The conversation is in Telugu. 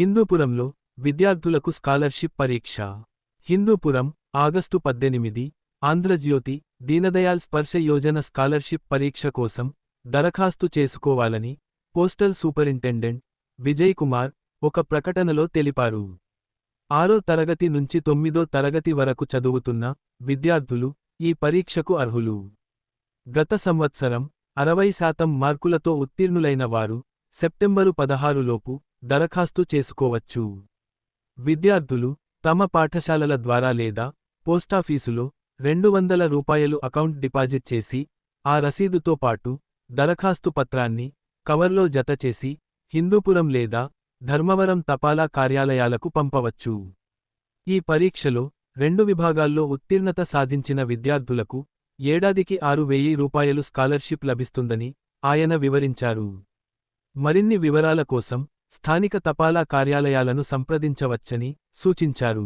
హిందూపురంలో విద్యార్థులకు స్కాలర్షిప్ పరీక్ష. హిందూపురం ఆగస్టు పద్దెనిమిది ఆంధ్రజ్యోతి దీనదయాల్ స్పర్శ యోజన స్కాలర్షిప్ పరీక్ష కోసం దరఖాస్తు చేసుకోవాలని పోస్టల్ సూపరింటెండెంట్ విజయ్ కుమార్ ఒక ప్రకటనలో తెలిపారు. ఆరో తరగతి నుంచి తొమ్మిదో తరగతి వరకు చదువుతున్న విద్యార్థులు ఈ పరీక్షకు అర్హులు. గత సంవత్సరం అరవై శాతం మార్కులతో ఉత్తీర్ణులైన వారు సెప్టెంబరు పదహారులోపు దరఖాస్తు చేసుకోవచ్చు. విద్యార్థులు తమ పాఠశాలల ద్వారా లేదా పోస్టాఫీసులో రెండు వందల రూపాయలు అకౌంట్ డిపాజిట్ చేసి ఆ రసీదుతో పాటు దరఖాస్తు పత్రాన్ని కవర్లో జతచేసి హిందూపురం లేదా ధర్మవరం తపాలా కార్యాలయాలకు పంపవచ్చు. ఈ పరీక్షలో రెండు విభాగాల్లో ఉత్తీర్ణత సాధించిన విద్యార్థులకు ఏడాదికి ఆరు వెయ్యి రూపాయలు స్కాలర్షిప్ లభిస్తుందని ఆయన వివరించారు. మరిన్ని వివరాల కోసం స్థానిక తపాలా కార్యాలయాలను సంప్రదించవచ్చని సూచించారు.